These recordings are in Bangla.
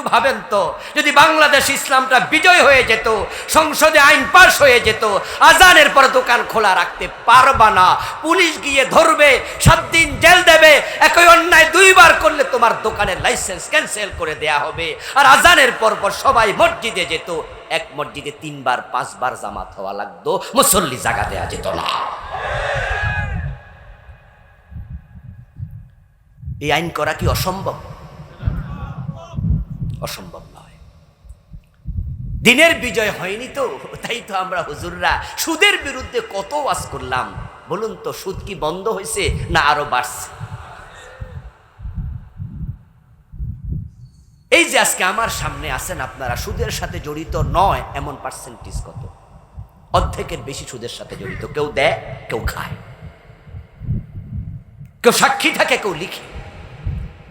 একটু ভাবেন তো, যদি বাংলাদেশ ইসলামটা বিজয় হয়ে যেত, সংসদে আইন পাশ হয়ে যেত, আজানের পর দোকান খোলা রাখতে পারবা না। পুলিশ গিয়ে ধরবে, সাত দিন জেল দেবে, একই অন্যায় দুইবার করলে তোমার দোকানের লাইসেন্স ক্যান্সেল করে দেয়া হবে। আর আজানের পর পর সবাই মসজিদে যেত, এক মসজিদে তিনবার, পাঁচবার জামাত হওয়া লাগতো, মুসল্লি জায়গা দেওয়া যেত না। এই আইন করা কি অসম্ভব? অসম্ভব নয়। দিনের বিজয় হয়নি তো, তাই তো আমরা হুজুররা সুদের বিরুদ্ধে কত ওয়াজ করলাম। বলুন তো, সুদ কি বন্ধ হয়েছে না আরও বাড়ছে? এই যে আজকে আমার সামনে আছেন আপনারা, সুদের সাথে জড়িত নয়, এমন পার্সেন্টেজ কত? অর্ধেকের বেশি সুদের সাথে জড়িত, কেউ দেয়, কেউ খায়। কেউ সাক্ষী থাকে, কেউ লিখে।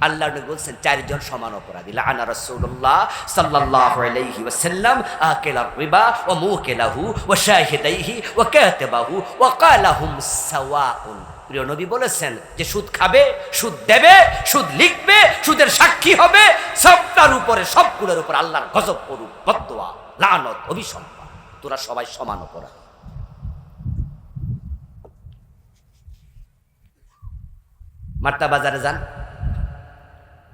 আল্লাহ নবী বলছেন, চারজন সমান অপরাধী। লানা রাসূলুল্লাহ সাল্লাল্লাহু আলাইহি ওয়াসাল্লাম, আকিলা রিবা ওয়া মুকিলাহু ওয়া শাহিদাইহি ওয়া কাতিবাহু ওয়া কালাহুম সাওয়াউন। প্রিয় নবী বলেছেন যে, সুদ খাবে, সুদ দেবে, সুদ লিখবে, সুদের সাক্ষী হবে, সবটার উপরে, সবগুলোর উপর আল্লাহর গজব করুক, বদদোয়া, লানত অভিসম্পাদ তোরা সবাই সমান অপরাধী। মার্তা বাজারে যান।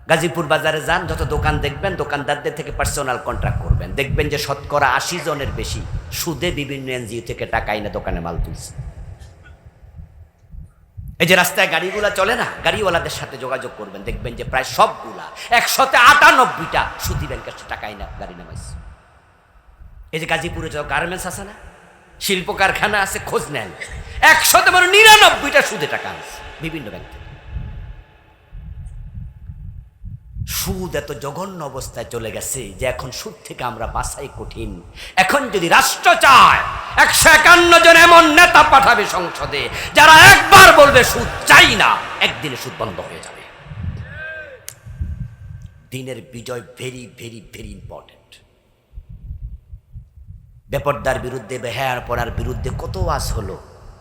গাজীপুর বাজারে যান, যত দোকান দেখবেন, দোকানদারদের থেকে পার্সোনাল কন্ট্রাক্ট করবেন। দেখবেন যে শতকরা আশি জনের বেশি সুদে বিভিন্ন এনজিও থেকে টাকা এনে দোকানে মাল তুলছে। এই যে রাস্তায় গাড়িগুলা চলে না, গাড়িওয়ালাদের সাথে যোগাযোগ করবেন, দেখবেন যে প্রায় সবগুলা একশতে আটানব্বইটা সুদি ব্যাংকের টাকা এনে গাড়ি নামাইছে। এই যে গাজীপুরে যত গার্মেন্টস আছে না শিল্প কারখানা আছে, খোঁজ নেন। একশতে মানে নিরানব্বইটা সুদে টাকা আনছে বিভিন্ন ব্যাংক থেকে সুদ এত জঘন্য অবস্থায় চলে গেছে যে এখন সুদ থেকে আমরা বাসাই কঠিন। এখন যদি রাষ্ট্র চায়, একশো একান্ন জন এমন নেতা পাঠাবে সংসদে, যারা একবার বলবে সুদ চাই না, একদিনে সুদ বন্ধ হয়ে যাবে। দিনের বিজয় ভেরি ভেরি ভেরি ইম্পর্টেন্ট বেপর্দার বিরুদ্ধে, বেহায়ার পড়ার বিরুদ্ধে কত আস হলো?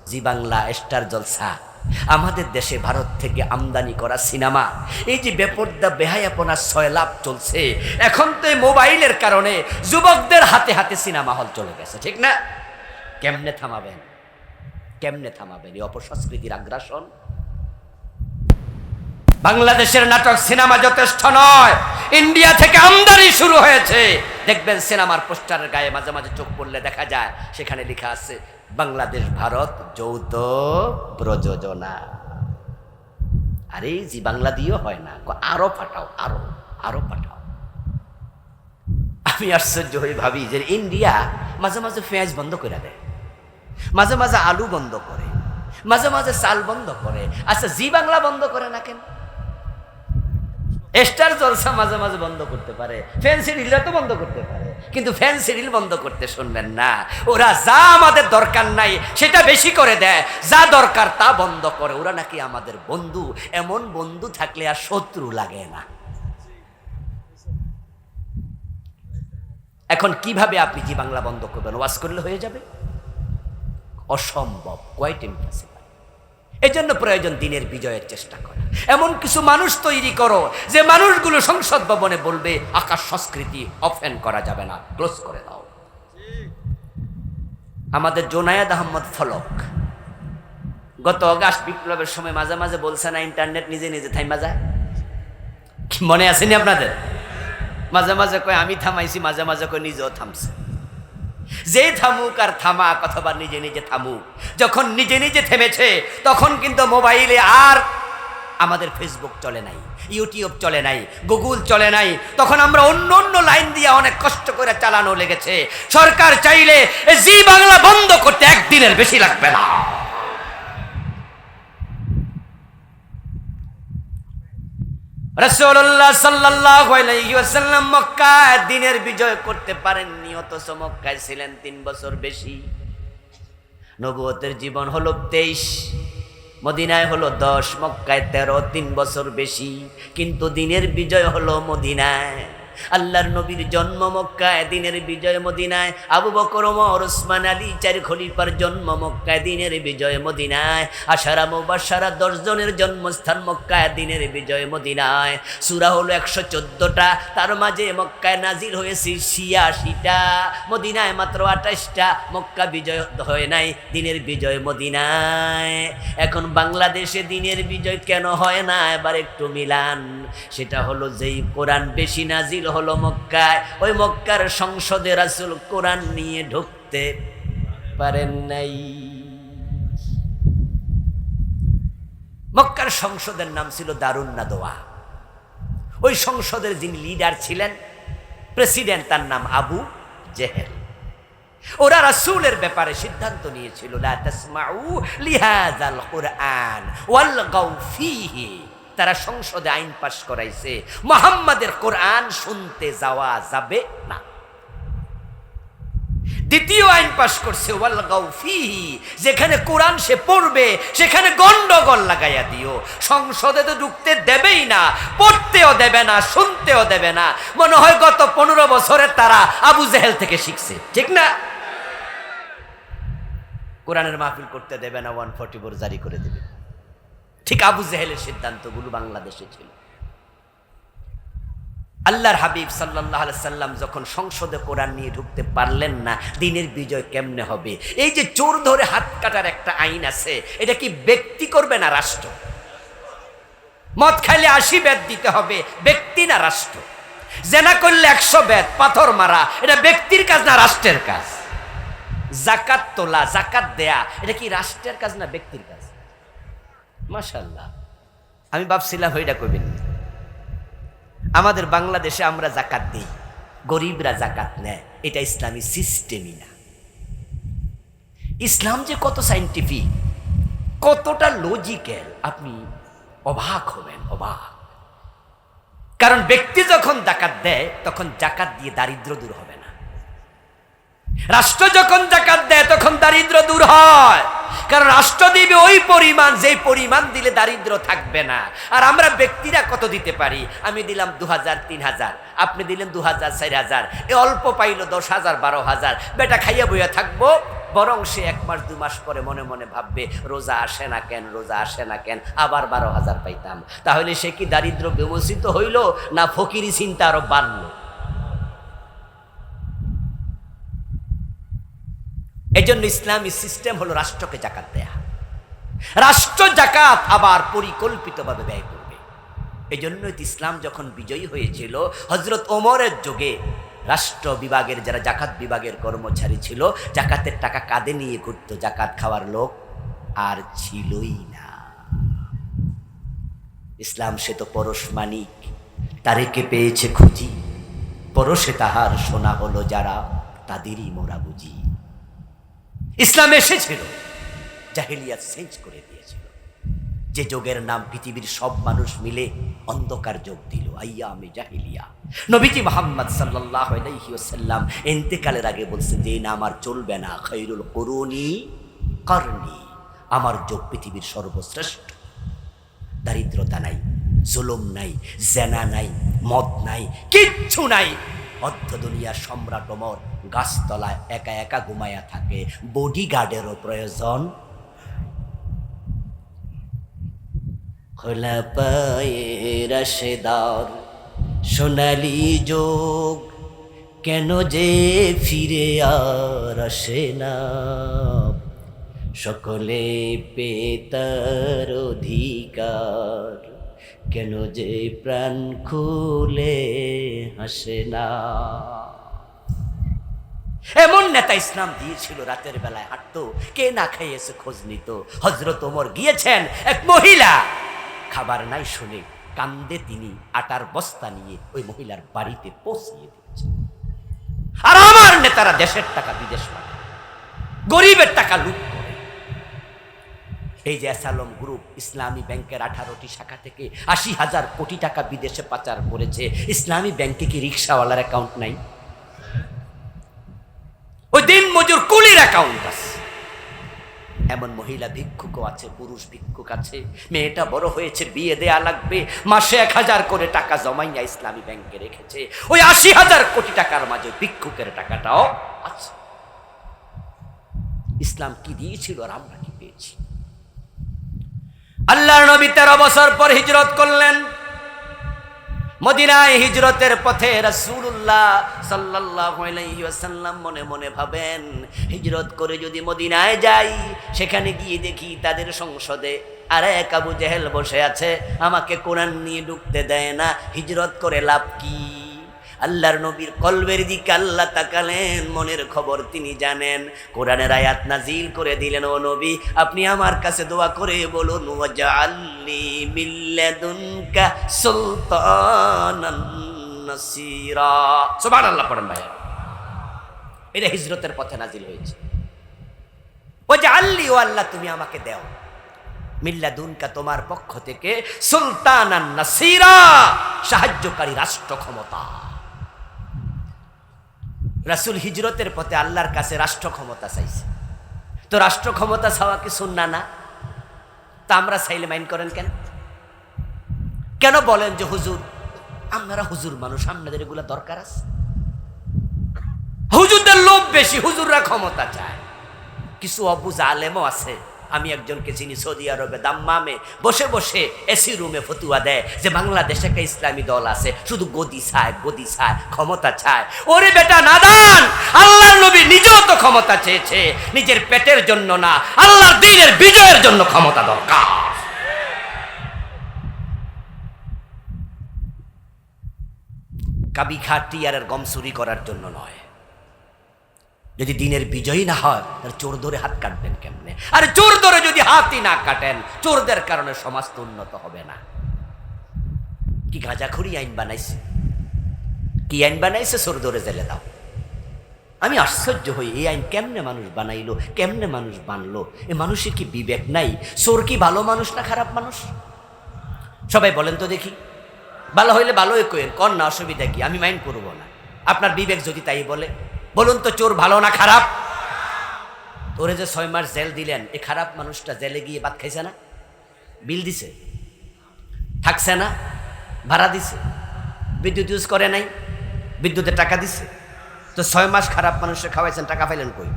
Zee Bangla, Star Jalsha. আমাদের দেশে ভারত থেকে আমদানি করা সিনেমা, এই যে বেপর্দা বেহায়াপনার ছয় লাভ চলছে, এখন তো মোবাইলের কারণে যুবকদের হাতে হাতে সিনেমা হল চলে গেছে, ঠিক না? কেমনে থামাবেন? কেমনে থামাবেন? এই অপসংস্কৃতির আগ্রাসন? বাংলাদেশের নাটক সিনেমা যথেষ্ট নয়, ইন্ডিয়া থেকে আমদানি শুরু হয়েছে। দেখবেন সিনেমার পোস্টারের গায়ে মাঝে মাঝে চোখ পড়লে দেখা যায়, সেখানে লেখা আছে বাংলাদেশ, ভারত, যৌথ প্রযোজনা। আরে, জি বাংলা দিয়েও হয় না। আরও পাঠাও, আরও আরও পাঠাও। আমি আশ্চর্য হয়ে ভাবি যে ইন্ডিয়া মাঝে মাঝে পেঁয়াজ বন্ধ করে দেয়। মাঝে মাঝে আলু বন্ধ করে। মাঝে মাঝে চাল বন্ধ করে। আচ্ছা জি বাংলা বন্ধ করে না কেন? স্টার জলসা মাঝে মাঝে বন্ধ করতে পারে। ফ্যান্সি রিলটা তো বন্ধ করতে পারে। কিন্তু ফ্যান্সি রিল বন্ধ করতে শুনবেন না। ওরা যা আমাদের দরকার নাই, সেটা বেশি করে দেয়। যা দরকার তা বন্ধ করে। ওরা নাকি আমাদের বন্ধু। এমন বন্ধু থাকলে আর শত্রু লাগে না। এখন কীভাবে আপনি জি বাংলা বন্ধ করবেন? ওয়াজ করলে হয়ে যাবে? অসম্ভব। কোয়াইট ইম্পসিবল এই জন্য প্রয়োজন দিনের বিজয়ের চেষ্টা করা। এমন কিছু মানুষ তৈরি করো যে মানুষগুলো সংসদ ভবনে বলবে, আকাশ সংস্কৃতি অফেন করা যাবে না, ক্লোজ করে দাও। আমাদের জোনায়েদ আহমদ ফলক গত অগাস্ট বিপ্লবের সময় মাঝে মাঝে বলছে না, ইন্টারনেট নিজে নিজে থাইমা যায়। মনে আসেনি আপনাদের? মাঝে মাঝে কয়, আমি থামাইছি, মাঝে মাঝে কয়, নিজেও থামছে। যে থামুক আর থামাক অথবা নিজে নিজে থামুক, যখন নিজে নিজে থেমেছে, তখন কিন্তু মোবাইলে আর আমাদের ফেসবুক চলে নাই ইউটিউব চলে নাই গুগল চলে নাই, তখন আমরা অন্য অন্য লাইন দিয়ে অনেক কষ্ট করে চালানো লেগেছে। সরকার চাইলে জি বাংলা বন্ধ করতে একদিনের বেশি লাগবে না। রসুল্লাহ সাল্লাল্লাহু আলাইহি ওয়াসাল্লাম মক্কায় দিনের বিজয় করতে পারেননি, অথচ মক্কায় ছিলেন তিন বছর বেশি। নবুয়তের জীবন হলো তেইশ, মদিনায় হলো দশ, মক্কায় তেরো, তিন বছর বেশি। কিন্তু দিনের বিজয় হলো মদিনায়। আল্লাহর নবীর জন্ম মক্কায়, দিনের বিজয় মদিনায়, আবু বকর, ওমর ওসমান আলী, চার খলিফার জন্ম মক্কায়, দিনের বিজয় মদিনায়, আশারা মুবাসারা দশ জনের জন্মস্থান মক্কায়, দিনের বিজয় মদিনায়। সুরা হলো একশো চোদ্দটা, তার মাঝে মক্কায় নাজির হয়েছে ছিয়াশিটা, মদিনায় মাত্র আঠাশটা, মক্কা বিজয় হয় নাই, দিনের বিজয় মদিনায়। এখন বাংলাদেশে দিনের বিজয় কেন হয় না? এবার একটু মিলান, সেটা হলো যেই কোরআন বেশি নাজিল হলো মক্কায়। ওই মক্কার সংসদে রাসুল কোরআন নিয়ে ঢুকতে পারেন নাই। মক্কার সংসদের নাম ছিল দারুণ নাদোয়া ওই সংসদের যিনি লিডার ছিলেন প্রেসিডেন্ট তার নাম আবু জেহেল। ওরা রাসূলের ব্যাপারে সিদ্ধান্ত নিয়েছিল, লা তাসমাউ লিহাযাল কুরআন ওয়ালগাউ ফীহি তারা সংসদে আইন পাশ করাইছে। মোহাম্মদের কোরআন শুনতে যাওয়া যাবে না। দ্বিতীয় আইন পাশ করছে যেখানে কোরআন সে পড়বে, সেখানে গন্ডগোল লাগাইয়া দিও। সংসদে তো ঢুকতে দেবেই না, পড়তেও দেবে না, শুনতেও দেবে না। মনে হয় গত পনেরো বছরের তারা আবু জেহেল থেকে শিখছে, ঠিক না? কোরআনের মাহফিল করতে দেবে না, ওয়ান ফোর জারি করে দেবে। ঠিক আবু জেহেলের সিদ্ধান্তগুলো বাংলাদেশে ছিল। আল্লাহর হাবিব সাল্লাহ সাল্লাম যখন সংসদে কোরআন নিয়ে ঢুকতে পারলেন না, দিনের বিজয় কেমনে হবে? এই যে চোর ধরে হাত কাটার একটা আইন আছে, এটা কি ব্যক্তি করবে না রাষ্ট্র? মদ খাইলে আশি বেদ দিতে হবে, ব্যক্তি না রাষ্ট্র? জেনা করলে একশো বেদ, পাথর মারা, এটা ব্যক্তির কাজ না রাষ্ট্রের কাজ? জাকাত তোলা, জাকাত দেয়া, এটা কি রাষ্ট্রের কাজ না ব্যক্তির কাজ? মাশাল্লাহ আমি ভাবছিলাম ওইটা কইবেন। আমাদের বাংলাদেশে আমরা জাকাত দিই, গরিবরা জাকাত নেয়, এটা ইসলামী সিস্টেমই না। ইসলাম যে কত সাইন্টিফিক, কতটা লজিক্যাল, আপনি অবাক হবেন, অবাক। কারণ ব্যক্তি যখন জাকাত দেয়, তখন জাকাত দিয়ে দারিদ্র দূর হবে না। রাষ্ট্র যখন জাকাত দেয়, তখন দারিদ্র দূর হয়। কারণ রাষ্ট্র দিবে ওই পরিমাণ, যেই পরিমাণ দিলে দারিদ্র থাকবে না। আর আমরা ব্যক্তিরা কত দিতে পারি? আমি দিলাম দু হাজার তিন হাজার আপনি দিলেন দু হাজার চার হাজার এ অল্প পাইলো দশ হাজার বারো হাজার বেটা খাইয়া বইয়া থাকব। বরং সে এক মাস, দু মাস পরে মনে মনে ভাববে, রোজা আসে না কেন, রোজা আসে না কেন? আবার বারো হাজার পাইতাম। তাহলে সে কি দারিদ্র বিমোচিত হইল? না ফকিরি চিন্তা আরও বাড়লো? এই জন্য ইসলামী সিস্টেম হলো রাষ্ট্রকে জাকাত দেয়া। রাষ্ট্র জাকাত আবার পরিকল্পিতভাবে ব্যয় করবে। এই জন্যই ইসলাম যখন বিজয়ী হয়েছিল হজরত ওমরের যুগে রাষ্ট্র বিভাগের যারা জাকাত বিভাগের কর্মচারী ছিল, জাকাতের টাকা কাঁধে নিয়ে ঘুরত, জাকাত খাওয়ার লোক আর ছিলই না। ইসলাম সে তো পরশ মানিক, তারেকে পেয়েছে খুঁজি। পরশে তাহার সোনা হলো যারা তাদেরই মোরা বুঝি। ইসলাম এসেছিল। জাহিলিয়াত চেঞ্জ করে দিয়েছিল। যে যোগের নাম পৃথিবীর সব মানুষ মিলে অন্ধকার যোগ দিল। আইয়া আমি জাহিলিয়া। নবীজি মোহাম্মদ সাল্লাহ আলাইহিসাল্লাম এন্তেকালের আগে বলছে, যে নাম আর চলবে না। খৈরুল করুনি করনি। আমার যোগ পৃথিবীর সর্বশ্রেষ্ঠ। দারিদ্রতা নাই, জুলুম নাই, জেনা নাই, মদ নাই, কিচ্ছু নাই। অর্ধ দুনিয়ার সম্রাট অমর গাছতলায় একা একা ঘুমায়া থাকে। বডিগার্ডেরও প্রয়োজন। খোলা পায়ে রসেদার সোনালি যোগ কেন যে ফিরে আর আসে না। সকলে পেতার অধিকার। কেন যে প্রাণ খুলে হাসে না? এমন নেতা ইসলাম দিয়েছিল রাতের বেলায় হাঁটতো, কে না খাইয়েছে খোঁজ নিত। হজরত ওমর গিয়েছেন, এক মহিলা। খাবার নাই শুনে কান্দে তিনি আটার বস্তা নিয়ে ওই মহিলার বাড়িতে পৌঁছিয়ে দিয়েছেন। আর আমার নেতারা দেশের টাকা, বিদেশ গরিবের টাকা লুট এই যে অ্যাসালম গ্রুপ ইসলামী ব্যাংকের আঠারোটি শাখা থেকে আশি হাজার কোটি টাকা বিদেশে পাচার করেছে। ইসলামী ব্যাংকে কি রিক্সাওয়ালার অ্যাকাউন্ট নাই? ওই দিন মজুর কুলির অ্যাকাউন্ট আছে। এমন মহিলা ভিক্ষুকও আছে, পুরুষ ভিক্ষুক আছে। মেয়েটা বড় হয়েছে, বিয়ে দেয়া লাগবে। মাসে এক হাজার করে টাকা জমাইয়া ইসলামী ব্যাংকে রেখেছে। ওই আশি হাজার কোটি টাকার মাঝে ভিক্ষুকের টাকাটাও আছে। ইসলাম কি দিয়েছিল পেয়েছি আল্লাহর নবী তেরো বছর পর হিজরত করলেন। মদিনায় হিজরতের পথে রাসূলুল্লাহ সাল্লাল্লাহু আলাইহি ওয়াসাল্লাম মনে মনে ভাবেন, হিজরত করে যদি মদিনায় যাই, সেখানে গিয়ে দেখি তাদের সংসদে আরে এক আবু জেহেল বসে আছে, আমাকে কোরআন নিয়ে ঢুকতে দেয় না, হিজরত করে লাভ কি? আল্লাহর নবীর কলবের দিকে আল্লাহ তাকালেন, মনের খবর তিনি জানেন। কোরআনের আয়াত নাজিল করে দিলেন, ও নবী, আপনি আমার কাছে দোয়া করে বলুন, ওয়াজআলনি মিল্লাদুনকা এটা হিজরতের পথে নাজিল হয়েছে। ওয়াজআলনি ও আল্লাহ, তুমি আমাকে দাও। মিল্লাদুনকা তোমার পক্ষ থেকে সুলতানান নাসিরা, সাহায্যকারী রাষ্ট্র ক্ষমতা। রাসুল হিজরতের পথে আল্লাহর কাছে রাষ্ট্র ক্ষমতা চাইছে। তো রাষ্ট্র ক্ষমতা চাওয়া কি শুননা না? তা আমরা চাইলে মাইন্ড করেন কেন? কেন বলেন যে হুজুর আপনারা হুজুর মানুষ, আপনাদের এগুলো দরকার আছে? হুজুরদের লোভ বেশি, হুজুররা ক্ষমতা চায়। কিছু অবুজ আলেমও আছে আমি একজনকে চিনি সৌদি আরবে দাম্মামে বসে বসে এসি রুমে ফতুয়া দেয় যে বাংলাদেশে একটা ইসলামী দল আছে, শুধু গদি ছায় গদি ছায়, ক্ষমতা চায় ওরে বেটা নাদান, আল্লাহর নবী নিজেও তো ক্ষমতা চেয়েছে, নিজের পেটের জন্য না, আল্লাহর দিনের বিজয়ের জন্য ক্ষমতা দরকার। কাবি খা টিয়ারের গম চুরি করার জন্য নয়। যদি দিনের বিজয়ী না হয়, তাহলে চোর ধরে হাত কাটবেন কেমনে? আর চোর ধরে যদি হাতই না কাটেন, চোরদের কারণে সমাজ তো উন্নত হবে না। কি গাঁজাখুরি আইন বানাইছে? কি আইন বানাইছে? চোর ধরে জেলে দাও। আমি আশ্চর্য হই, এই আইন কেমনে মানুষ বানাইলো, কেমনে মানুষ বানলো? এ মানুষের কি বিবেক নাই? চোর কি ভালো মানুষ না খারাপ মানুষ? সবাই বলেন তো দেখি। ভালো হইলে ভালোই কন না, অসুবিধা কি? আমি মাইন্ড করব না। আপনার বিবেক যদি তাই বলে বলুন তো চোর ভালো না খারাপ? তোরে যে ছয় মাস জেল দিলেন এই খারাপ মানুষটা জেলে গিয়ে ভাত খাইছে না? বিল দিছে? থাকছে না? ভাড়া দিছে? বিদ্যুৎ ইউজ করে নাই? বিদ্যুতের টাকা দিছে? তো ছয় মাস খারাপ মানুষকে খাওয়াইছেন, টাকা পাইলেন কই?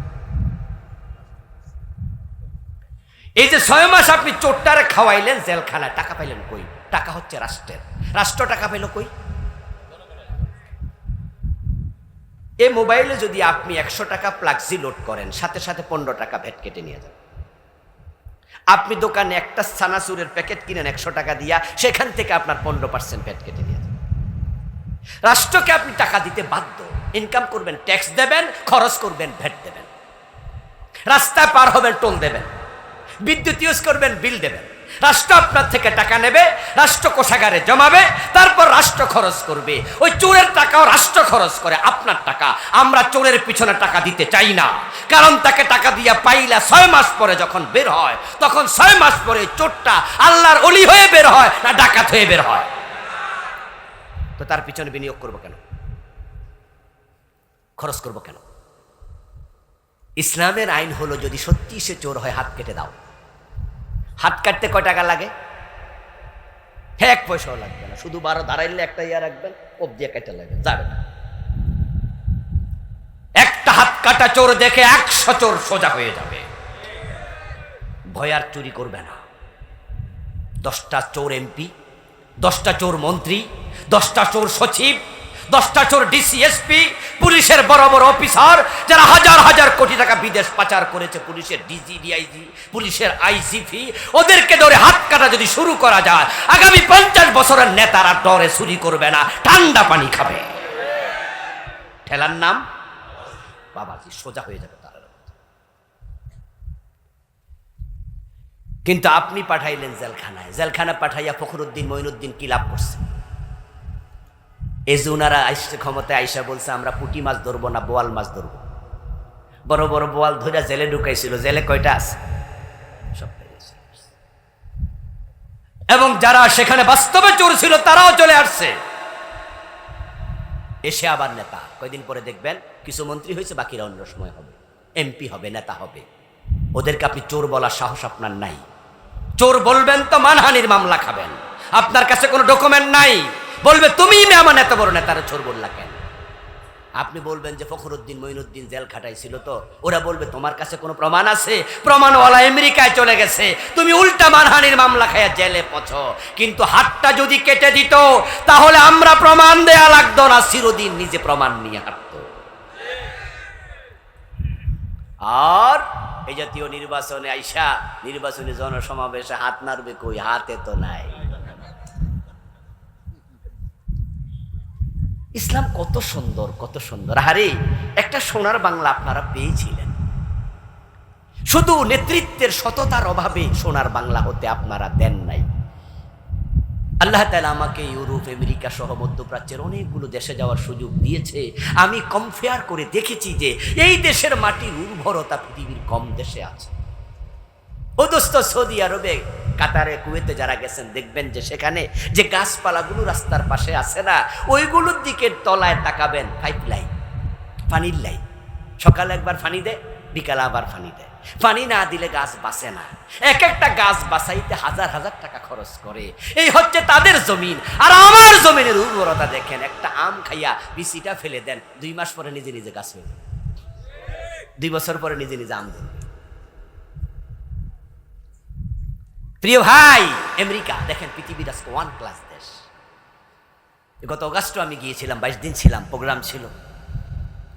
এই যে ছয় মাস আপনি চোরটারে খাওয়াইলেন জেলখানায়, টাকা পাইলেন কই? টাকা হচ্ছে রাষ্ট্রের। রাষ্ট্র টাকা পাইল কই? এই মোবাইলে যদি আপনি একশো টাকা প্লাক্সি লোড করেন, সাথে সাথে পনেরো টাকা ভ্যাট কেটে নিয়ে যান। আপনি দোকানে একটা সানাসুরের প্যাকেট কিনেন একশো টাকা দিয়া, সেখান থেকে আপনার পনেরো পার্সেন্ট ভ্যাট কেটে নিয়ে যান। রাষ্ট্রকে আপনি টাকা দিতে বাধ্য ইনকাম করবেন ট্যাক্স দেবেন, খরচ করবেন ভ্যাট দেবেন। রাস্তায় পার হবেন টোল দেবেন। বিদ্যুৎ ইউজ করবেন বিল দেবেন। রাষ্ট্র আপনার থেকে টাকা নেবে, রাষ্ট্র কোষাগারে জমাবে, তারপর রাষ্ট্র খরচ করবে। ওই চোরের টাকাও রাষ্ট্র খরচ করে, আপনার টাকা। আমরা চোরের পিছনে টাকা দিতে চাই না। কারণ তাকে টাকা দিয়া পাইলা ছয় মাস পরে যখন বের হয়, তখন ছয় মাস পরে চোরটা আল্লাহর অলি হয়ে বের হয় না ডাকাত হয়ে বের হয়। তো তার পিছনে বিনিয়োগ করব কেন? খরচ করব কেন? ইসলামের আইন হলো যদি সত্যি সে চোর হয়, হাত কেটে দাও। হাত কাটতে কয় টাকা লাগে? হ্যাঁ এক পয়সাও লাগবে না, শুধু বারো দাঁড়াইলে একটা ইয়া রাখবেন কোপ দিয়ে কেটে লাগবে যাবে একটা হাত কাটা চোর দেখে একশো চোর সোজা হয়ে যাবে। ভয় আর চুরি করবে না। দশটা চোর এমপি, দশটা চোর মন্ত্রী, দশটা চোর সচিব, দশটা চোর ডিসিএসপি পুলিশের বড় বড় অফিসার যারা হাজার হাজার কোটি টাকা বিদেশ পাচার করেছে, পুলিশের ডিজি ডিআইজি পুলিশের আইজিপি ওদেরকে ধরে হাত কাটা যদি শুরু করা যায়, আগামী পঞ্চাশ বছরের নেতারা ডরে চুরি করবে না, ঠান্ডা পানি খাবে। ঠেলার নাম? বাবাজি, সোজা হয়ে যাবে তারা কিন্তু আপনি পাঠাইলেন জেলখানায়। জেলখানা পাঠাইয়া ফখরুদ্দিন, মঈনুদ্দিন কি লাভ করছে? এই যে ওনারা আইসে ক্ষমতায় আইসা বলছে, আমরা পুঁটি মাছ ধরবো না, বোয়াল মাছ ধরবো। বড় বড় বোয়াল ধরে জেলে ঢুকাইছিল। জেলে কয়টা আছে? এবং যারা সেখানে বাস্তবে চোর ছিল, তারাও চলে আসছে। এসে আবার নেতা। কয়দিন পরে দেখবেন, কিছু মন্ত্রী হয়েছে, বাকিরা অন্য সময় হবে। এমপি হবে, নেতা হবে। ওদেরকে আপনি চোর বলার সাহস আপনার নাই। চোর বলবেন তো, মানহানির মামলা খাবেন। আপনার কাছে কোনো ডকুমেন্ট নাই। বলবে তুমি আমার এত বড় নেতারা চোর বললা কেন? আপনি বলবেন যে, ফখরুদ্দিন মঈনুদ্দিন জেল খাটাইছিল তো। ওরা বলবে, তোমার কাছে কোনো প্রমাণ আছে? প্রমাণওয়ালা আমেরিকায় চলে গেছে। তুমি উল্টা মানহানির মামলা খাইয়া জেলে পছ। কিন্তু হাতটা যদি কেটে দিত, তাহলে আমরা প্রমাণ দেয়া লাগতো না। চিরদিন নিজে প্রমাণ নিয়ে হাঁটত। আর এই জাতীয় নির্বাচনে আইসা নির্বাচনী জনসমাবেশে হাত নাড়বে কই? হাতে তো নাই। ইসলাম কত সুন্দর কত সুন্দর। আরে একটা সোনার বাংলা আপনারা পেয়েছিলেন। শুধু নেতৃত্বের সততার অভাবে সোনার বাংলা হতে আপনারা দেন নাই। আল্লাহ তালা আমাকে ইউরোপ, আমেরিকা সহ মধ্যপ্রাচ্যের অনেকগুলো দেশে যাওয়ার সুযোগ দিয়েছে। আমি কম্পেয়ার করে দেখেছি যে এই দেশের মাটির উর্বরতা পৃথিবীর কম দেশে আছে। ও দোস্ত সৌদি আরবে, কাতারে, কুয়েতে যারা গেছেন, দেখবেন যে সেখানে যে গাছপালাগুলো রাস্তার পাশে আছে না, ওইগুলোর দিকে তলায় তাকাবেন পাইপ লাইন পানির লাইন সকালে একবার ফানি দেয়, বিকালে আবার ফানি দেয়। পানি না দিলে গাছ বাঁচে না। এক একটা গাছ বাঁচাইতে হাজার হাজার টাকা খরচ করে। এই হচ্ছে তাদের জমিন। আর আমার জমিনের উর্বরতা দেখেন, একটা আম খাইয়া বিচিটা ফেলে দেন, দুই মাস পরে নিজে নিজে গাছ হয়ে। দুই বছর পরে নিজে নিজে আম দেন। প্রিয় ভাই, আমেরিকা। দেখেন, পৃথিবীর আজকে ওয়ান ক্লাস দেশ। গত অগাস্টে আমি গিয়েছিলাম, বাইশ দিন ছিলাম প্রোগ্রাম ছিল।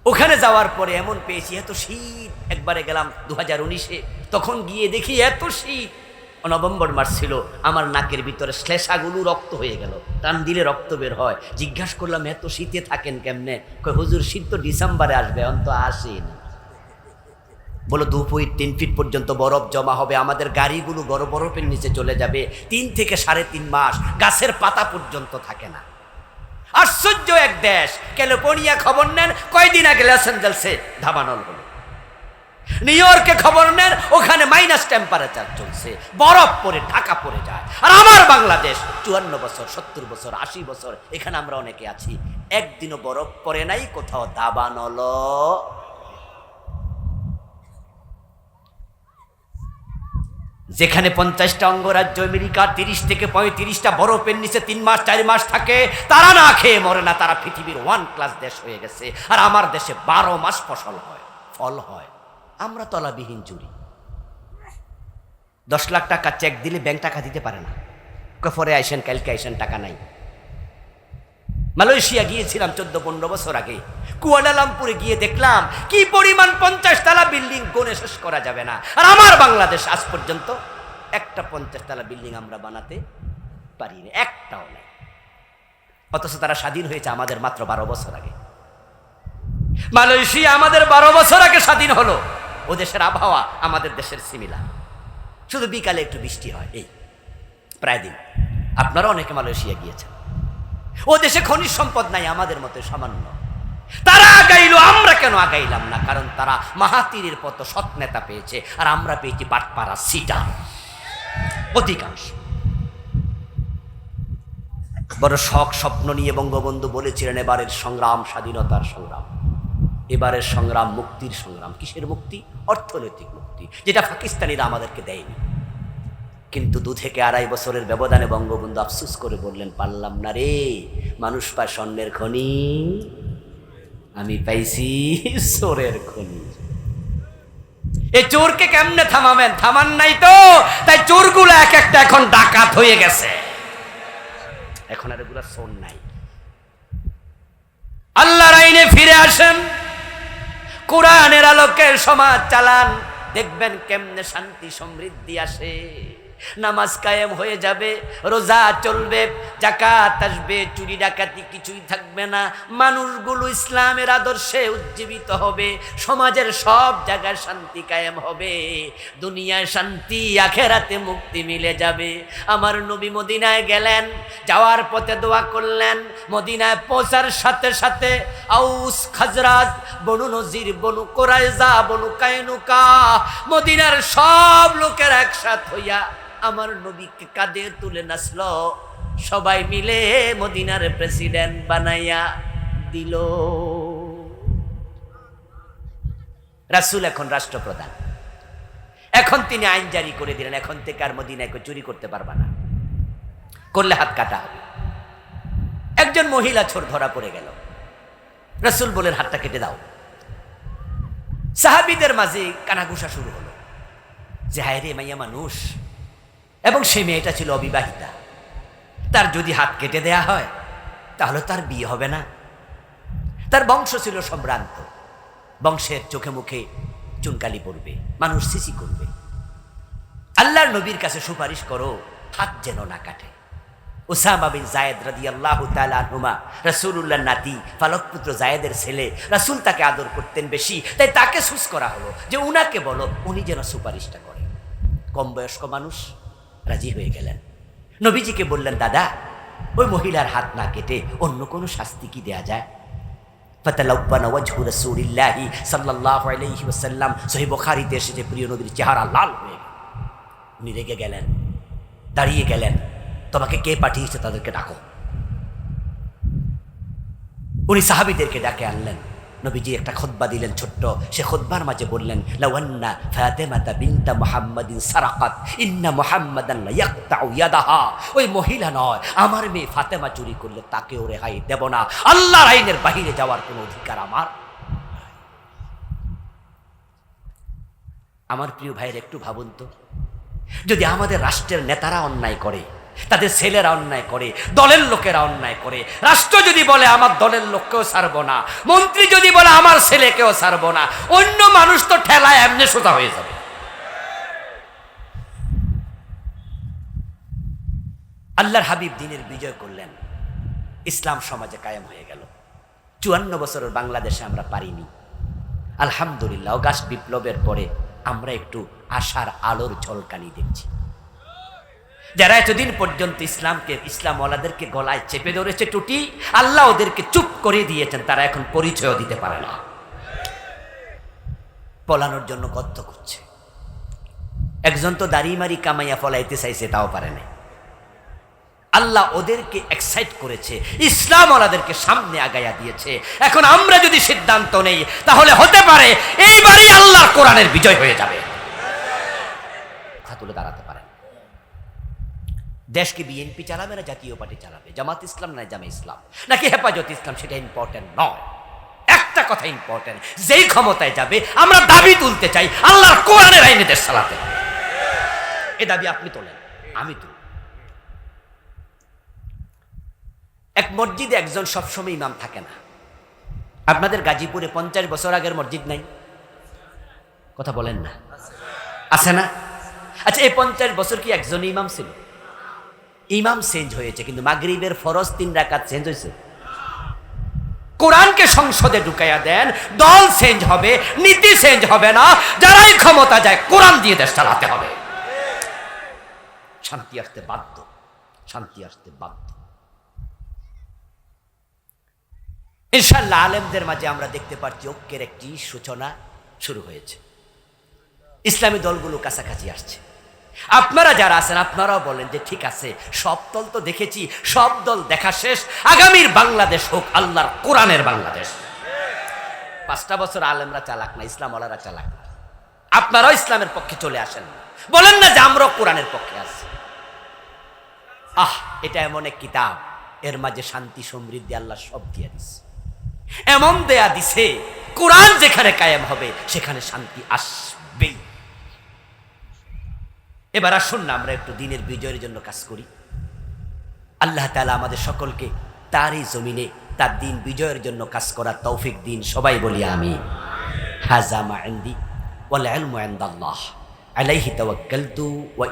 ওখানে যাওয়ার পরে এমন পেয়েছি, এত শীত। একবারে গেলাম দু হাজার উনিশে। তখন গিয়ে দেখি এত শীত। নভেম্বর মাস ছিল, আমার নাকের ভিতরে শ্লেষাগুলো রক্ত হয়ে গেল। টান দিলে রক্ত বের হয়। জিজ্ঞাসা করলাম, এত শীতে থাকেন কেমনে? হুজুর, শীত তো ডিসেম্বরে আসবে, অন্ত আসেনি বলো দু ফিট, তিন ফিট পর্যন্ত বরফ জমা হবে, আমাদের গাড়িগুলো বড় বরফের নিচে চলে যাবে। তিন থেকে সাড়ে তিন মাস গাছের পাতা পর্যন্ত থাকে না। আশ্চর্য এক দেশ। ক্যালিফোর্নিয়া খবর নেন, কয়দিন আগে লস অ্যাঞ্জেলসে ধাবানল হলো। নিউ ইয়র্কে খবর নেন, ওখানে মাইনাস টেম্পারেচার চলছে, বরফ পরে ঢাকা পড়ে যায়। আর আমার বাংলাদেশ, চুয়ান্ন বছর, সত্তর বছর, আশি বছর, এখানে আমরা অনেকে আছি। একদিনও বরফ পড়ে নাই, কোথাও দাবানল যেখানে পঞ্চাশটা অঙ্গরাজ্য, আমেরিকা তিরিশ থেকে পঁয়ত্রিশটা বরফের নিচে তিন মাস, চার মাস থাকে, তারা না খেয়ে মরে না, তারা পৃথিবীর ওয়ান ক্লাস দেশ হয়ে গেছে। আর আমার দেশে বারো মাস ফসল হয়, ফল হয়। আমরা তলাবিহীন চুরি। দশ লাখ টাকা চেক দিলে ব্যাংক টাকা দিতে পারে না। কফরে আইসেন, কালকে আইসেন, টাকা নাই। মালয়েশিয়া গিয়েছিলাম চোদ্দ পনেরো বছর আগে। কুয়ালালামপুরে গিয়ে দেখলাম, কি পরিমাণ পঞ্চাশ তালা বিল্ডিং গনে শেষ করা যাবে না। আর আমার বাংলাদেশ আজ পর্যন্ত একটা পঞ্চাশ তালা বিল্ডিং আমরা বানাতে পারিনি, একটাও নেই। অথচ তারা স্বাধীন হয়েছে আমাদের মাত্র বারো বছর আগে। মালয়েশিয়া আমাদের বারো বছর আগে স্বাধীন হলো। ও দেশের আবহাওয়া আমাদের দেশের সিমিলা শুধু বিকালে একটু বৃষ্টি হয়, এই, প্রায় দিন। আপনারা অনেকে মালয়েশিয়া গিয়েছেন। ও দেশে খনিজ সম্পদ নাই আমাদের মতো সামান্য। তারা আগাইলো, আমরা কেন আগাইলাম না? কারণ তারা মাহাতিরের পত সৎ নেতা পেয়েছে, আর আমরা পেয়েছি বাটপাড়া সিটা। অধিকাংশ। বড় শখ, স্বপ্ন নিয়ে বঙ্গবন্ধু বলেছিলেন, এবারের সংগ্রাম, স্বাধীনতার সংগ্রাম। এবারের সংগ্রাম, মুক্তির সংগ্রাম। কিসের মুক্তি? অর্থনৈতিক মুক্তি, যেটা পাকিস্তানিরা আমাদেরকে দেয়নি। কিন্তু দু থেকে আড়াই বছরের ব্যবধানে বঙ্গবন্ধু আফসুস করে বললেন, পারলাম না রে, মানুষ পায় স্বর্ণের খনি, আমি পাইছি চোরের খনি। এই চোরকে কেমনে থামাবেন? থামান নাই তো, তাই চোরগুলো এক একটা এখন ডাকাত হয়ে গেছে। এখন আর এগুলা চোর নাই। আল্লাহর আইনে ফিরে আসেন, কোরআনের আলোকে সমাজ চালান, দেখবেন কেমনে শান্তি সমৃদ্ধি আসে। নামাজ কায়েম হয়ে যাবে, রোজা চলবে জাকাত আসবে, চুরি ডাকাতি কিছুই থাকবে না। মানুষগুলো ইসলামের আদর্শে উজ্জীবিত হবে, সমাজের সব জায়গায় শান্তি কায়েম হবে। দুনিয়ায় শান্তি, আখেরাতে মুক্তি মিলে যাবে। আমার নবী মদিনায় গেলেন, যাওয়ার পথে দোয়া করলেন, মদিনায় পৌঁছার সাথে সাথে আউস, খাজরাত, বনু নজির, বনু কোরাইজা বনু কায়নুকা মদিনার সব লোকের একসাথ হইয়া আমার নবীকে কাঁধে তুলে নাচল। সবাই মিলে মদিনার প্রেসিডেন্ট বানাইয়া দিল। রাসুল এখন রাষ্ট্রপ্রধান। এখন তিনি আইন জারি করে দিলেন, এখন থেকে আর মদিনায় চুরি করতে পারবা না। করলে হাত কাটা হবে। একজন মহিলা ছোট ধরা পড়ে গেল। রসুল বলেন, হাতটা কেটে দাও। সাহাবিদের মাঝে কানাঘুষা শুরু হলো। যে, হায় রে, মাইয়া মানুষ। এবং সে মেয়েটা ছিল অবিবাহিতা। তার যদি হাত কেটে দেয়া হয়, তাহলে তার বিয়ে হবে না। তার বংশ ছিল সম্ভ্রান্ত। বংশের চোখে মুখে চুনকালি পড়বে, মানুষ সিসি করবে। আল্লাহর নবীর কাছে সুপারিশ করো, হাত যেন না কাটে। ওসামা বিন জায়েদ রাদি আল্লাহ তালুমা রাসুল্লাহ নাতি ফালক পুত্র জায়েদের ছেলে, রাসুল তাকে আদর করতেন বেশি, তাই তাকে সুস করা হলো যে উনাকে বলো, উনি যেন সুপারিশটা করেন কম বয়স্ক মানুষ রাজি হয়ে গেলেন। নবীজিকে বললেন, দাদা, ওই মহিলার হাত না কেটে অন্য কোনো শাস্তি কি দেয়া যায়? ফাতালাব্বানা ওয়াজহু রাসূলিল্লাহি সাল্লাল্লাহু আলাইহি ওয়াসাল্লাম। সহিহ বুখারীতে এসেছে প্রিয় নবীর চেহারা লাল হয়ে উনি রেগে গেলেন, দাঁড়িয়ে গেলেন। তোমাকে কে পাঠিয়েছে তাদেরকে ডাকো। উনি সাহাবিদেরকে ডাকে আনলেন। নবীজি একটা খোদ্বা দিলেন ছোট্ট। সে খোদ্বার মাঝে বললেন লাওয়ান্না ফাতেমাতা বিনতা মুহাম্মাদিন সারাকাত, ইন্না ইয়াদাহা। ওই মহিলা নয়, আমার মেয়ে ফাতেমা চুরি করলে তাকেও রেহাই দেব না। আল্লাহর আইনের বাহিরে যাওয়ার কোনো অধিকার আমার আমার প্রিয় ভাইয়ের একটু ভাবুন তো, যদি আমাদের রাষ্ট্রের নেতারা অন্যায় করে তাদের ছেলেরা অন্যায় করে, দলের লোকেরা অন্যায় করে। রাষ্ট্র যদি বলে, আমার দলের লোককেও ছাড়বো না। মন্ত্রী যদি বলে, আমার ছেলেকেও ছাড়বো না। অন্য মানুষ তো ঠেলায় এমনি সোজা হয়ে যাবে। আল্লাহর হাবিব দিনের বিজয় করলেন। ইসলাম সমাজে কায়েম হয়ে গেল। চুয়ান্ন বছরের বাংলাদেশে আমরা পারিনি। আলহামদুলিল্লাহ, অগাস্ট বিপ্লবের পরে আমরা একটু আশার আলোর ঝলকানি দেখছি। যারা এতদিন পর্যন্ত ইসলামকে ইসলাম ইসলামওয়ালাদেরকে গলায় চেপে ধরেছে টুটি, আল্লাহ ওদেরকে চুপ করে দিয়েছেন, তারা এখন পরিচয় দিতে পারে না। পলানোর জন্য গদ্য করছে একজন তো দাড়ি মারি কামাইয়া ফলাইতে চাইছে, তাও পারে না আল্লাহ ওদেরকে এক্সাইট করেছে ইসলাম ওনাদেরকে সামনে আগাইয়া দিয়েছে। এখন আমরা যদি সিদ্ধান্ত নেই, তাহলে হতে পারে, এইবারই আল্লাহ কোরআনের বিজয় হয়ে যাবে। দাঁড়াতে দেশকে বিএনপি চালাবে না, জাতীয় পার্টি চালাবে। জামাত ইসলাম না জামা ইসলাম? নাকি হেফাজত ইসলাম, সেটা ইম্পর্টেন্ট নয়। একটা কথা ইম্পর্টেন্ট যেই ক্ষমতায় যাবে, আমরা দাবি তুলতে চাই আল্লাহর কোরআনের আইনে দেশ চালাতে। এ দাবি আপনি তোলেন, আমি তুলি এক মসজিদে একজন সবসময় ইমাম থাকে না। আপনাদের গাজীপুরে পঞ্চাশ বছর আগের মসজিদ নাই? কথা বলেন না। আছে না? আচ্ছা এই পঞ্চাশ বছর কি একজন ইমাম ছিল? ইমাম চেঞ্জ হয়েছে, কিন্তু মাগরিবের ফরজ তিন রাকাত চেঞ্জ হয়েছে। কোরআনকে সংসদে ঢুকাইয়া দেন, দল চেঞ্জ হবে, নীতি চেঞ্জ হবে না, যারাই ক্ষমতা যায়, কোরআন দিয়ে দেশ চালাতে হবে। শান্তি আসতে বাধ্য, শান্তি আসতে বাধ্য। ইনশাল্লাহ আলেমদের মাঝে আমরা দেখতে পাচ্ছি, ঐক্যের একটি সূচনা শুরু হয়েছে। ইসলামী দলগুলো কাছাকাছি আসছে। আপনারা যারা আছেন, আপনারাও বলেন যে ঠিক আছে, সব দল তো দেখেছি, সব দল দেখা শেষ। আগামীর বাংলাদেশ হোক, আল্লাহর কোরআনের বাংলাদেশ। পাঁচটা বছর আলেমরা চালাক না ইসলাম ওলারা চালাক না। আপনারাও ইসলামের পক্ষে চলে আসেন বলেন না যে আমরাও কোরআনের পক্ষে আছি। আহ, এটা এমন এক কিতাব, এর মাঝে শান্তি, সমৃদ্ধি আল্লাহ সব দিয়ে দিছে। এমন দেয়া দিছে, কোরআন যেখানে কায়েম হবে, সেখানে শান্তি আসবেই। এবার আসুন না, আমরা একটু দিনের বিজয়ের জন্য কাজ করি। আল্লাহ তালা আমাদের সকলকে তারই জমিনে তার দিন বিজয়ের জন্য কাজ করার তৌফিক দিন, সবাই বলি আমি হাজামা মায়ন্দি ওয়াল ইলমু ইনদাল্লাহ। আলাইহি তাওয়াক্কালতু ওয়া